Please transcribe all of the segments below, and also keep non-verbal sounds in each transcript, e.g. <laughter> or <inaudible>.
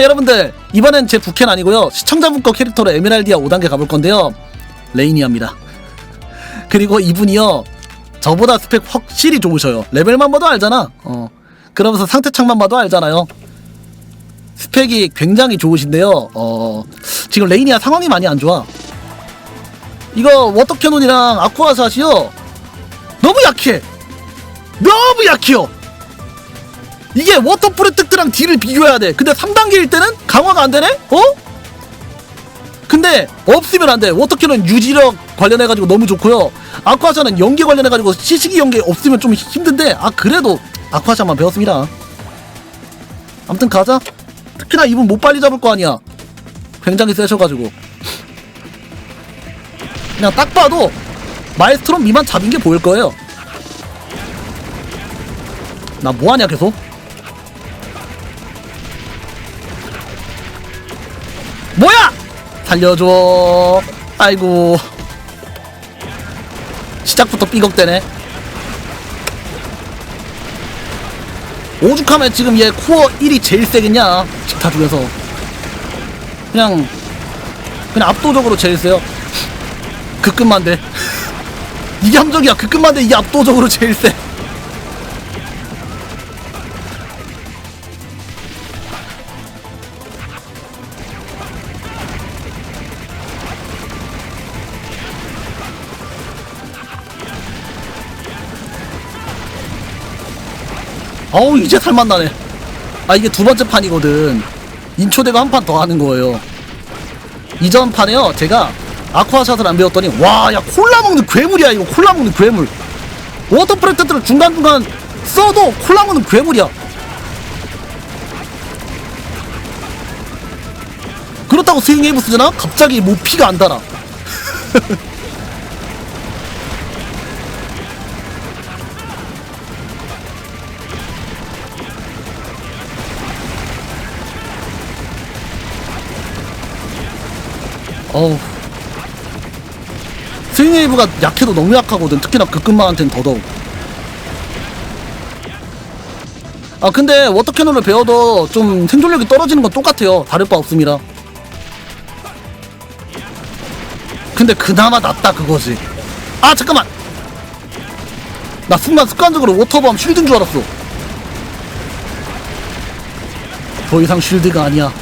자 여러분들 이번엔 제 부캐는 아니고요. 시청자분 거 캐릭터로 에메랄디아 5단계 가볼 건데요. 레이니아입니다. 그리고 이분이요. 저보다 스펙 확실히 좋으셔요. 레벨만 봐도 알잖아. 어. 그러면서 상태창만 봐도 알잖아요. 스펙이 굉장히 좋으신데요. 어. 지금 레이니아 상황이 많이 안 좋아. 이거 워터캐논이랑 아쿠아샷이요. 너무 약해. 너무 약해요 이게 워터프레 특트랑 딜을 비교해야 돼. 근데 3단계일 때는 강화가 안 되네? 어? 근데 없으면 안 돼. 워터캐는 유지력 관련해가지고 너무 좋고요. 아쿠아샤는 연기 관련해가지고 시식이 연기 없으면 좀 힘든데, 아, 그래도 아쿠아샤만 배웠습니다. 아무튼 가자. 특히나 이분 못 빨리 잡을 거 아니야. 굉장히 세셔가지고. 그냥 딱 봐도 마에스트롬 미만 잡인 게 보일 거예요. 나 뭐하냐 계속? 살려줘. 아이고. 시작부터 삐걱대네. 오죽하면 지금 얘 코어 1이 제일 세겠냐? 직타 중에서. 그냥, 그냥 압도적으로 제일 세요. 극급만대. <laughs> 이게 함정이야. 극급만대 이게 압도적으로 제일 세. 어우 이제 살맛 나네. 아 이게 두 번째 판이거든. 인초대가 한 판 더 하는 거예요. 이전 판에요 제가 아쿠아샷을 안 배웠더니 와 야 콜라 먹는 괴물이야 이거 콜라 먹는 괴물. 워터 프레트를 중간중간 써도 콜라 먹는 괴물이야. 그렇다고 스윙웨이브 쓰잖아? 갑자기 뭐 피가 안 달아 <laughs> 어우. 스윙웨이브가 약해도 너무 약하거든. 특히나 극근마한테는 더더욱. 아 근데 워터캐논을 배워도 좀 생존력이 떨어지는 건 똑같아요. 다를 바 없습니다. 근데 그나마 낫다 그거지. 아 잠깐만! 나 순간 습관적으로 워터밤 쉴드인 줄 알았어. 더 이상 쉴드가 아니야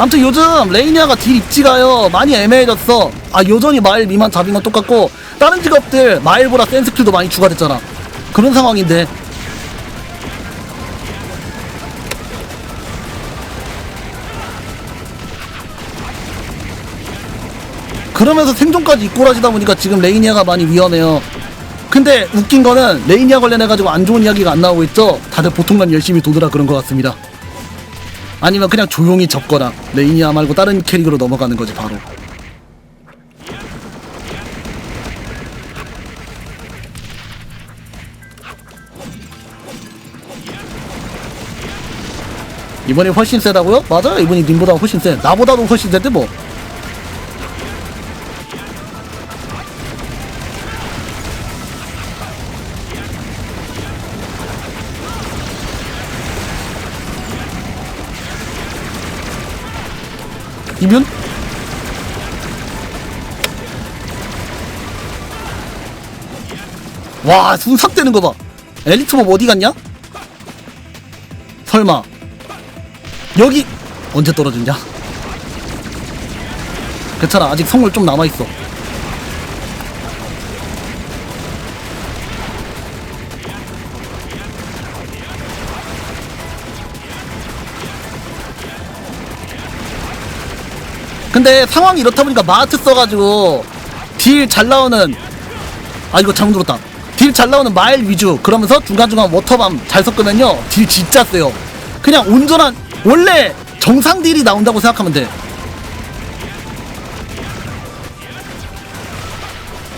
아무튼 요즘 레이니아가 딜 입지가요 많이 애매해졌어. 아 여전히 마일 미만 잡인 건 똑같고 다른 직업들 마일보다 센 스킬도 많이 추가됐잖아. 그런 상황인데. 그러면서 생존까지 이꼬라지다 보니까 지금 레이니아가 많이 위험해요. 근데 웃긴 거는 레이니아 관련해가지고 안 좋은 이야기가 안 나오고 있죠? 다들 보통만 열심히 도드라 그런 것 같습니다 아니면 그냥 조용히 접거나. 레이니아 말고 다른 캐릭으로 넘어가는 거지 바로. 이번이 훨씬 세다고요? 맞아요. 이번이 님보다 훨씬 세. 나보다도 훨씬 세대 뭐 이면? 와 순삭되는 거봐 엘리트몹 어디 갔냐? 설마 여기 언제 떨어졌냐? 괜찮아 아직 성물 좀 남아있어 근데 상황이 이렇다 보니까 마트 써가지고 딜 잘 나오는 아 이거 잘못 들었다. 딜 잘 나오는 마일 위주. 그러면서 중간중간 워터밤 잘 섞으면요 딜 진짜 세요. 그냥 온전한 원래 정상 딜이 나온다고 생각하면 돼.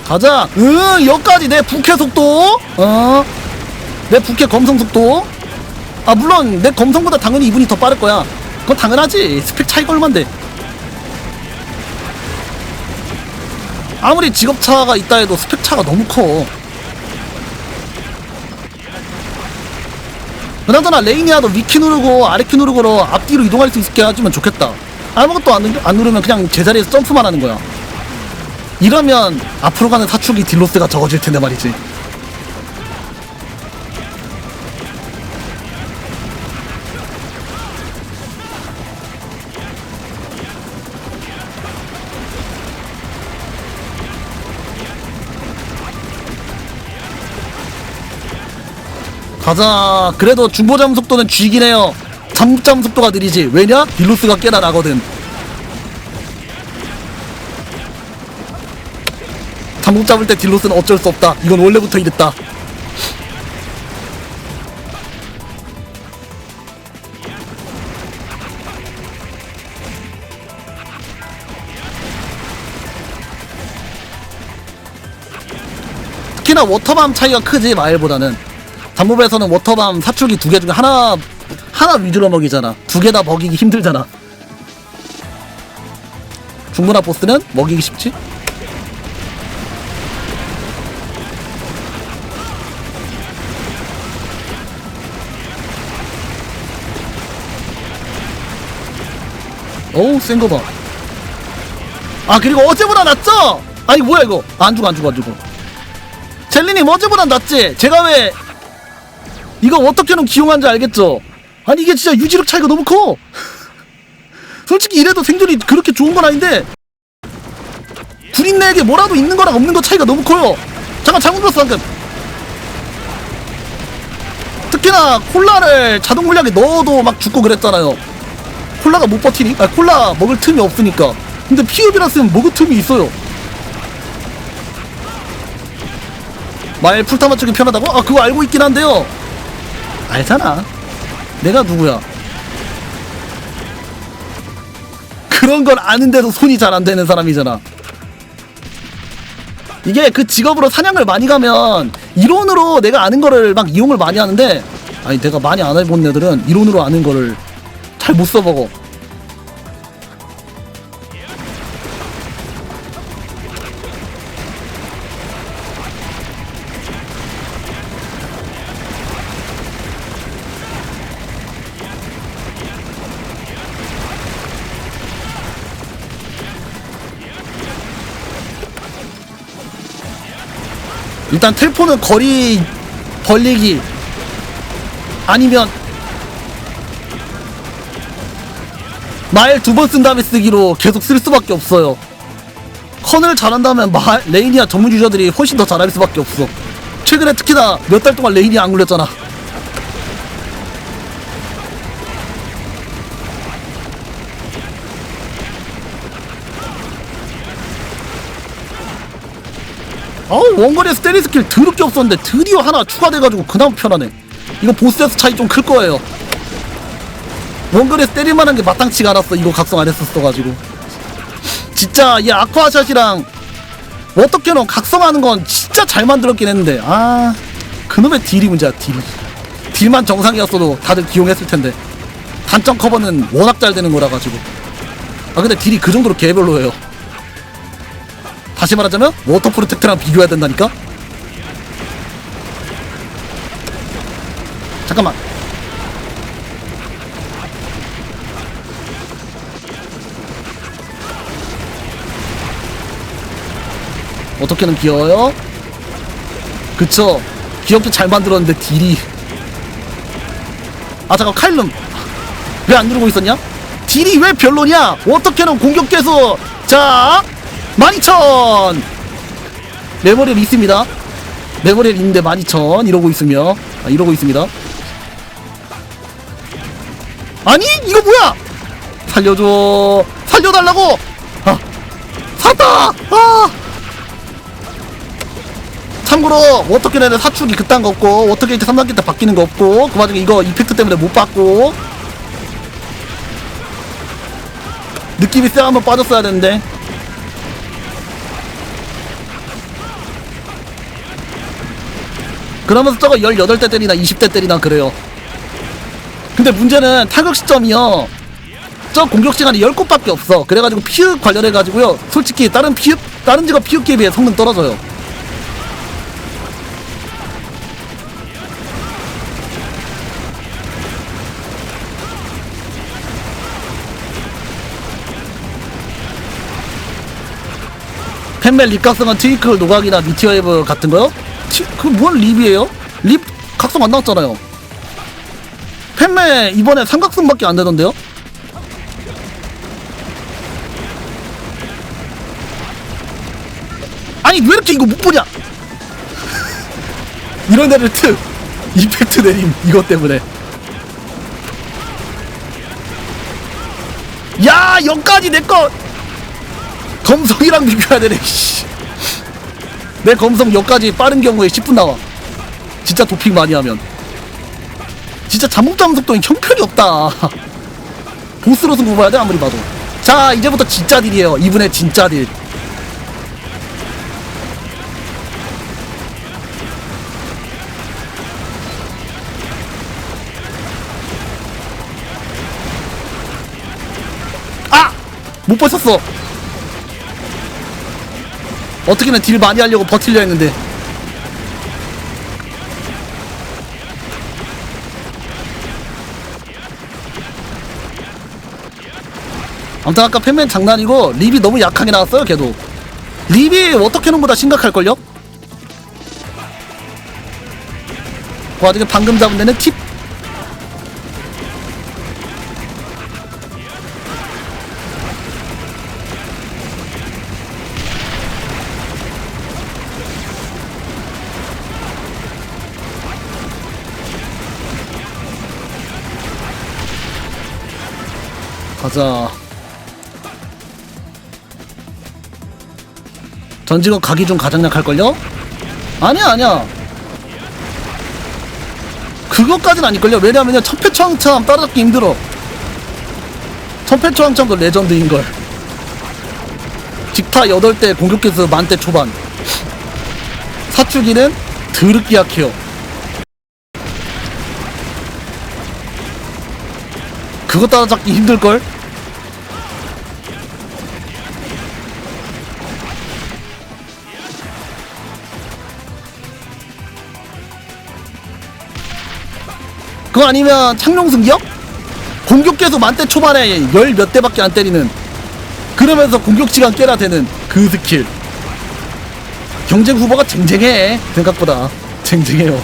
가자. 응 여기까지. 내 부캐 속도. 어내 부캐 검성 속도. 아 물론 내 검성보다 당연히 이분이 더 빠를 거야. 그건 당연하지. 스펙 차이가 얼만데 아무리 직업차가 있다 해도 스펙 차가 너무 커. 그나저나 레이니아도 위키 누르고 아래키 누르고로 앞뒤로 이동할 수 있게 해주면 좋겠다. 아무것도 안, 안 누르면 그냥 제자리에서 점프만 하는 거야. 이러면 앞으로 가는 사축이 딜로스가 적어질 텐데 말이지 가자. 그래도 중보 잠 속도는 쥐긴 해요. 잠잠 속도가 느리지. 왜냐? 딜로스가 나거든. 잠복 잡을 때 딜로스는 어쩔 수 없다. 이건 원래부터 이랬다. 특히나 워터밤 차이가 크지 마일보다는 잠복에서는 워터밤 사출기 두 개 중에 하나 하나 위주로 먹이잖아 두 개 다 먹이기 힘들잖아 중문화 보스는 먹이기 쉽지? 어우 센 거 봐. 아 그리고 어제보다 낫죠? 아니 뭐야 이거 안 죽어 안 죽어 안 죽어. 젤리님 어제보다 낫지? 제가 왜 이거 어떻게는 기용한지 알겠죠? 아니 이게 진짜 유지력 차이가 너무 커. 솔직히 이래도 생존이 그렇게 좋은 건 아닌데 구린내에게 뭐라도 있는 거랑 없는 거 차이가 너무 커요. 잠깐 잘못 들었어 방금. 특히나 콜라를 자동 물량에 넣어도 막 죽고 그랬잖아요. 콜라가 못 버티니? 아 콜라 먹을 틈이 없으니까. 근데 피읍이라으면 먹을 틈이 있어요. 말 풀타 맞추기 편하다고? 아 그거 알고 있긴 한데요. 알잖아. 내가 누구야? 그런 걸 아는데도 손이 잘 안 되는 사람이잖아. 이게 그 직업으로 사냥을 많이 가면 이론으로 내가 아는 거를 막 이용을 많이 하는데 아니 내가 많이 안 해본 애들은 이론으로 아는 거를 잘 못 써먹어. 일단 텔포는 거리 벌리기 아니면 말 두 번 쓴 다음에 쓰기로 계속 쓸 수밖에 없어요. 컨을 잘한다면 말 레이니아 전문 유저들이 훨씬 더 잘할 수밖에 없어. 최근에 특히나 몇 달 동안 레이니아 안 굴렸잖아. 아우 원거리에서 때리 스킬 드럽게 없었는데 드디어 하나 추가돼가지고 그나마 편하네. 이거 보스에서 차이 좀 클 거예요. 원거리에서 때릴만한 게 마땅치가 않았어. 이거 각성 안 했었어가지고. 진짜 이 아쿠아샷이랑 어떻게는 각성하는 건 진짜 잘 만들었긴 했는데 아 그놈의 딜이 문제야 딜. 딜만 정상이었어도 다들 기용했을 텐데. 단점 커버는 워낙 잘 되는 거라 가지고. 아 근데 딜이 그 정도로 개별로예요 다시 말하자면 워터 프로텍트랑 비교해야 된다니까? 잠깐만 어떻게는 귀여워요? 그쵸 귀엽게 잘 만들었는데 딜이 아 잠깐 칼룸 왜 안 누르고 있었냐? 딜이 왜 별로냐? 어떻게는 공격 계속 자 12,000 메모리를 있습니다. 메모리를 있는데 12,000 이러고 있으며 아, 이러고 있습니다. 아니 이거 뭐야? 살려줘. 살려달라고! 아 샀다! 아! 참고로 워터캐넨의 사축이 그딴 거 없고 워터게이트 3단계 때 바뀌는 거 없고 그 와중에 이거 이펙트 때문에 못 받고 느낌이 쎄 한번 빠졌어야 되는데 그러면서 저거 18대 때리나 20대 때리나 그래요. 근데 문제는 타격 시점이요. 저 공격 시간이 10곳밖에 없어. 그래가지고 피흡 관련해가지고요. 솔직히 다른 피흡 다른 직업 피흡기에 비해 성능 떨어져요. 팬멜 입각성은 트위클 노각이나 미티어웨이브 같은 거요? 티, 그뭔 립이에요? 립 각성 안 나왔잖아요 팬멜 이번에 삼각성밖에 안 되던데요? 아니 왜 이렇게 이거 못 보냐 <laughs> 이런 애를 특 이펙트 내림 이것 때문에 야 여기까지 내거 검성이랑 비교해야 되네 씨. 내 검성 여기까지 빠른 경우에 10분 나와. 진짜 도핑 많이 하면. 진짜 잠복장 속도는 형편이 없다. <laughs> 보스로 승부 봐야 돼 아무리 봐도. 자 이제부터 진짜 딜이에요. 이분의 진짜 딜. 아! 못 버텼어 어떻게든 딜 많이 하려고 버틸려 했는데. 아무튼 아까 팬맨 장난이고 립이 너무 약하게 나왔어요 걔도. 립이 워터캐논보다 심각할걸요? 그 와중에 방금 잡은 데는 팁 가자. 전직업 가기 중 가장 약할걸요? 아니야, 아니야. 그것까진 아닐걸요? 왜냐면요, 첫패초항참 따라잡기 힘들어. 첫패초항참도 레전드인걸. 직타 8대 공격기수 만대 초반. 사추기는 드럽게 약해요. 그거 따라잡기 힘들걸? 그거 아니면 창룡승격? 공격 계속 만대 초반에 열 몇 대밖에 안 때리는 그러면서 공격 시간 꽤나 되는 그 스킬 경쟁 후보가 쟁쟁해 생각보다 쟁쟁해요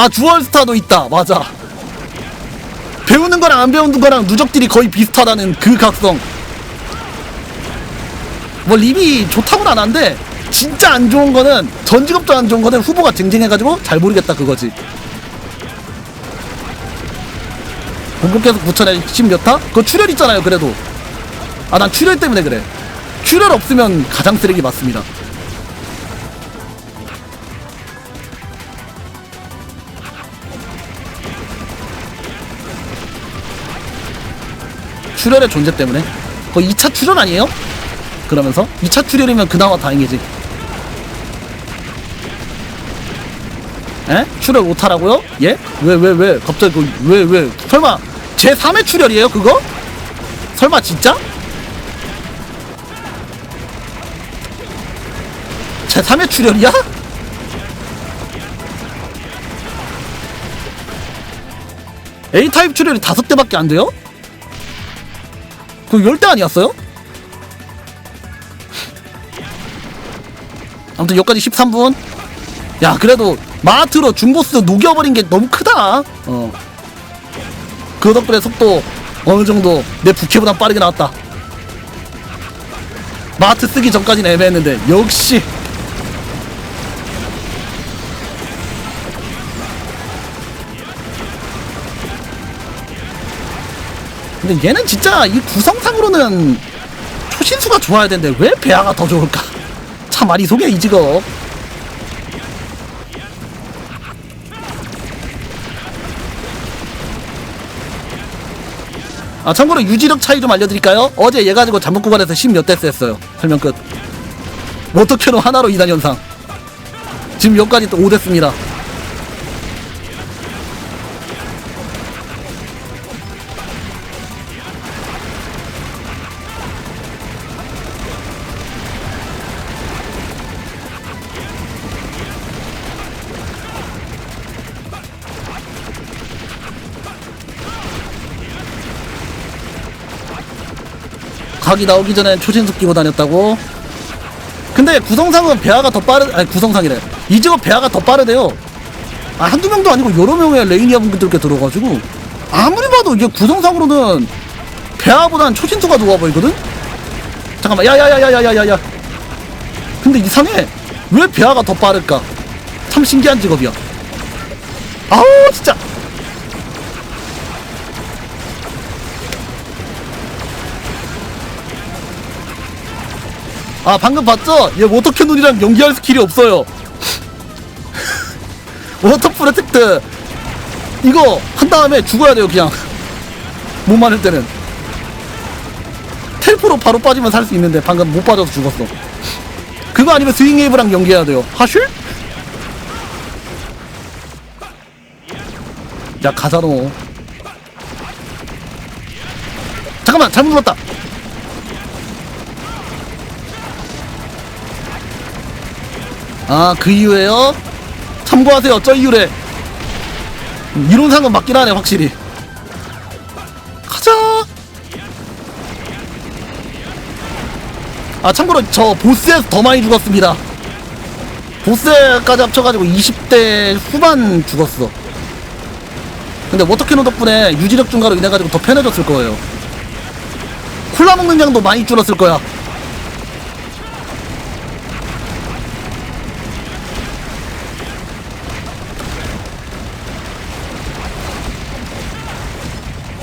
아 주얼스타도 있다. 맞아. 배우는 거랑 안 배우는 거랑 누적들이 거의 비슷하다는 그 각성. 뭐 립이 좋다고는 안 한데 진짜 안 좋은 거는 전 직업도 안 좋은 거는 후보가 쟁쟁해가지고 잘 모르겠다 그거지. 공격해서 9천에 10몇 타? 그거 출혈 있잖아요 그래도. 아 난 출혈 때문에 그래. 출혈 없으면 가장 쓰레기 맞습니다 출혈의 존재 때문에 그거 2차 출혈 아니에요? 그러면서 2차 출혈이면 그나마 다행이지 에? 출혈 못하라고요? 예? 왜 왜 왜 갑자기 그, 왜왜 설마 제 3의 출혈이에요 그거? 설마 진짜? 제 3의 출혈이야? A타입 출혈이 다섯 대밖에 안 돼요? 그 10대 아니었어요? 아무튼 여기까지 13분 야 그래도 마트로 중보스 녹여버린 게 너무 크다 어. 그 덕분에 속도 어느정도 내 부캐보다 빠르게 나왔다 마트 쓰기 전까지는 애매했는데 역시 근데 얘는 진짜 이 구성상으로는 초신수가 좋아야 되는데 왜 배아가 더 좋을까? <laughs> 참 많이 속여 이 직업. 아 참고로 유지력 차이 좀 알려드릴까요? 어제 얘 가지고 잠복 구간에서 10몇 대스 했어요. 설명 끝. 워터캐논 하나로 2단 현상. 지금 여기까지 또 5대스입니다. 각이 나오기 전에 초신속 끼고 다녔다고? 근데 구성상은 배아가 더 빠르 아니 구성상이래. 이즈가 배아가 더 빠르대요. 아 한두 명도 아니고 여러 명의 레이니아 분들께 들어가지고. 아무리 봐도 이게 구성상으로는 배아보단 초신수가 누가 보이거든? 잠깐만 야야야야야야야. 근데 이상해. 왜 배아가 더 빠를까? 참 신기한 직업이야. 아우 진짜. 아 방금 봤죠? 얘 워터캐논이랑 연기할 스킬이 없어요. <laughs> 워터 프로텍트 이거 한 다음에 죽어야 돼요 그냥. 못 맞을 때는. 텔프로 바로 빠지면 살 수 있는데 방금 못 빠져서 죽었어. 그거 아니면 스윙 웨이브랑 연계해야 돼요. 하실? 야 가자노 잠깐만 잘못 눌렀다 아 그 이유에요? 참고하세요 저 이유래 음, 이론상은 맞긴 하네 확실히. 가자! 아 참고로 저 보스에서 더 많이 죽었습니다. 보스까지 합쳐가지고 20대 후반 죽었어. 근데 워터캐논 덕분에 유지력 증가로 인해가지고 더 편해졌을 거예요. 콜라 먹는 양도 많이 줄었을 거야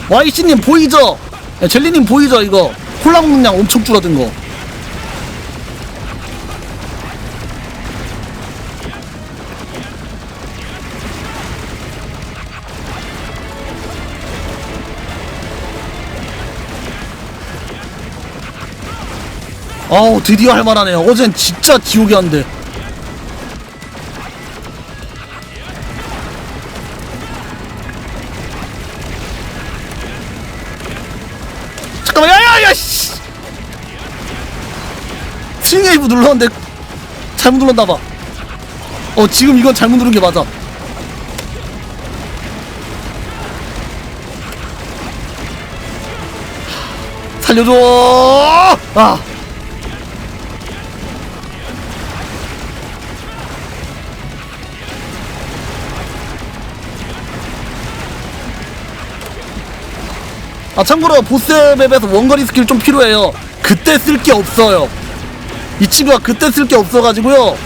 YC님 보이죠? 야, 젤리님 보이죠 이거? 콜라 먹는 양 엄청 줄어든 거. 아우 드디어 할만하네 어젠 진짜 지옥이었는데 스윙웨이브 눌렀는데 잘못 눌렀나봐. 어 지금 이건 잘못 누른 게 맞아. 살려줘! 아! 아 참고로 보스 맵에서 원거리 스킬 좀 필요해요. 그때 쓸 게 없어요 이 친구가 그때 쓸 게 없어가지고요.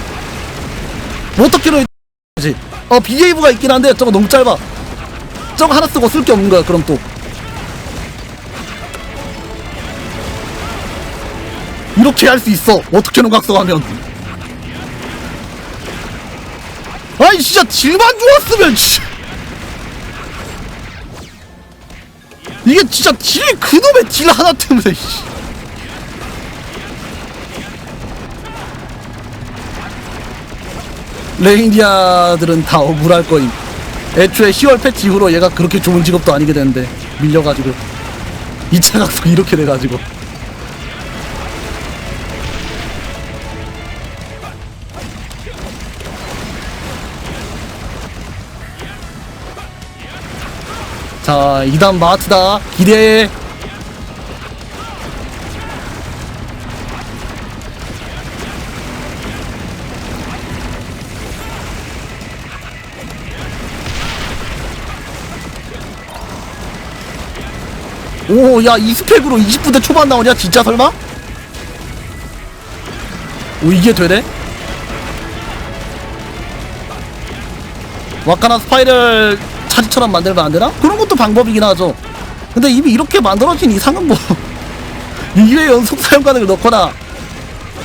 워터키로 <laughs> 지. 어 BAV가 있긴 한데 저거 너무 짧아. 저거 하나 쓰고 쓸 게 없는 거야 그럼 또. 이렇게 할 수 있어 워터캐논 각성하면. 아니 진짜 딜만 좋았으면 씨. 이게 진짜 딜 그놈의 딜 하나 때문에 씨. 레이니아들은 다 억울할 거임. 애초에 10월 패치 이후로 얘가 그렇게 좋은 직업도 아니게 되는데 밀려가지고 2차 각성 이렇게 돼가지고. 자 2단 마트다. 기대해 오, 야, 이 스펙으로 20부대 초반 나오냐? 진짜 설마? 오, 이게 되네? 와카나 스파이럴 차지처럼 만들면 안 되나? 그런 것도 방법이긴 하죠. 근데 이미 이렇게 만들어진 이상은 뭐, <laughs> 2회 연속 사용 가능을 넣거나,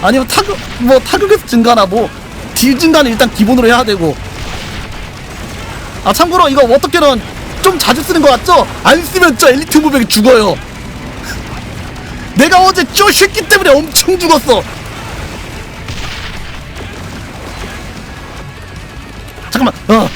아니면 타격, 뭐, 타격에서 증가나 뭐, 딜 증가는 일단 기본으로 해야 되고. 아, 참고로 이거 어떻게는 좀 자주 쓰는 것 같죠? 안 쓰면 저 엘리트 무백이 죽어요. <laughs> 내가 어제 저 새끼 때문에 엄청 죽었어. 잠깐만. 어.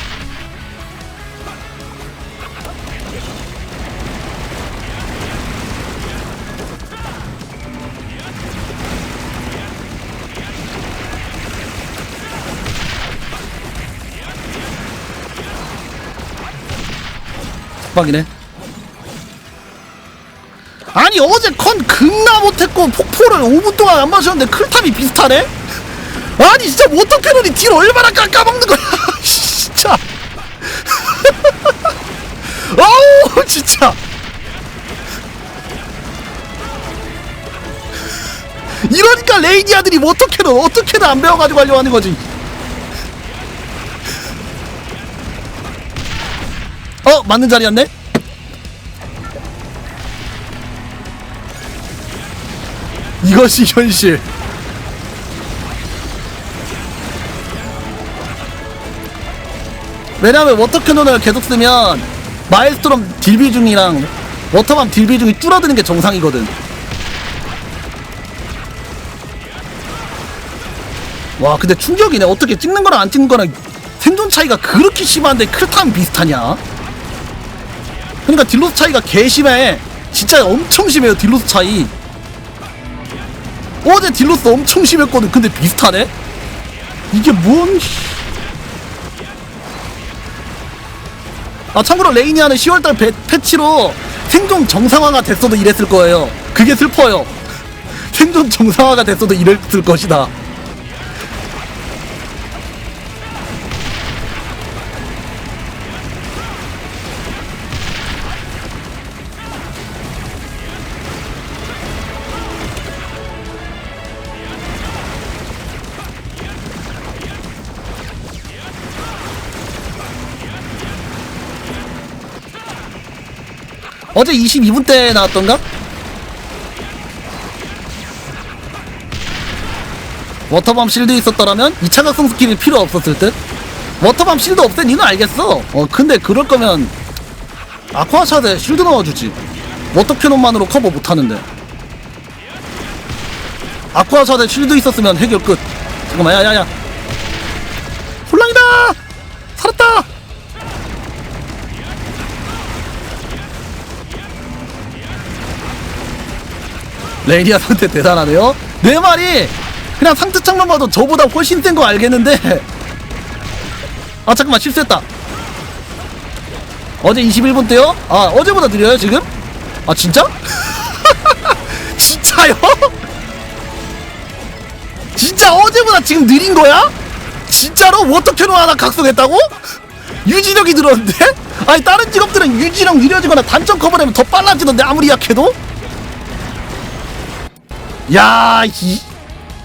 빡이네. 아니 어제 컨 극나 못했고 폭포를 5분 동안 안 마셨는데 클탑이 비슷하네? 아니 진짜 워터캐논이 딜 얼마나 깎아먹는 거야 진짜 아우 진짜 이러니까 레이디아들이 워터캐논 어떻게든 안 배워가지고 하려고 하는 거지 어 맞는 자리였네? 이것이 현실. 왜냐면 워터캐논을 계속 쓰면 마일스트롬 딜 비 중이랑 워터밤 딜 비 중이 줄어드는 게 정상이거든. 와 근데 충격이네. 어떻게 찍는 거랑 안 찍는 거랑 생존 차이가 그렇게 심한데 클탐 비슷하냐 그러니까 딜로스 차이가 개 심해. 진짜 엄청 심해요 딜로스 차이. 어제 딜로스 엄청 심했거든. 근데 비슷하네? 이게 뭔 씨. 아 참고로 레이니아는 10월달 배- 패치로 생존 정상화가 됐어도 이랬을 거예요. 그게 슬퍼요. <laughs> 생존 정상화가 됐어도 이랬을 것이다 어제 22분 때 나왔던가? 워터밤 실드 있었더라면 2차 각성 스킬이 필요 없었을 듯? 워터밤 실드 없앤 이유는 알겠어. 어 근데 그럴 거면 아쿠아샷에 실드 넣어주지. 워터캐논만으로 커버 못하는데. 아쿠아샷에 실드 있었으면 해결 끝. 잠깐만 야야야 레이디아 상태 대단하네요. 내 말이 그냥 상태창만 봐도 저보다 훨씬 센 거 알겠는데 아 잠깐만 실수했다. 어제 21분 때요? 아 어제보다 느려요 지금? 아 진짜? <laughs> 진짜요? 진짜 어제보다 지금 느린 거야? 진짜로 워터캐논 하나 각성했다고? 유지력이 늘었는데? 아니 다른 직업들은 유지력 느려지거나 단점 커버되면 더 빨라지던데 아무리 약해도? 야, 이,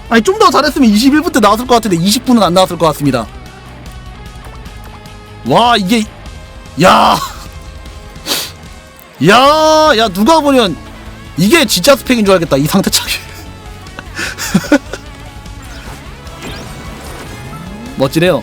아니 좀 더 잘했으면 21분 때 나왔을 것 같은데 20분은 안 나왔을 것 같습니다. 와, 이게 야, <laughs> 야, 야 누가 보면 이게 진짜 스펙인 줄 알겠다 이 상태 차기. <laughs> 멋지네요.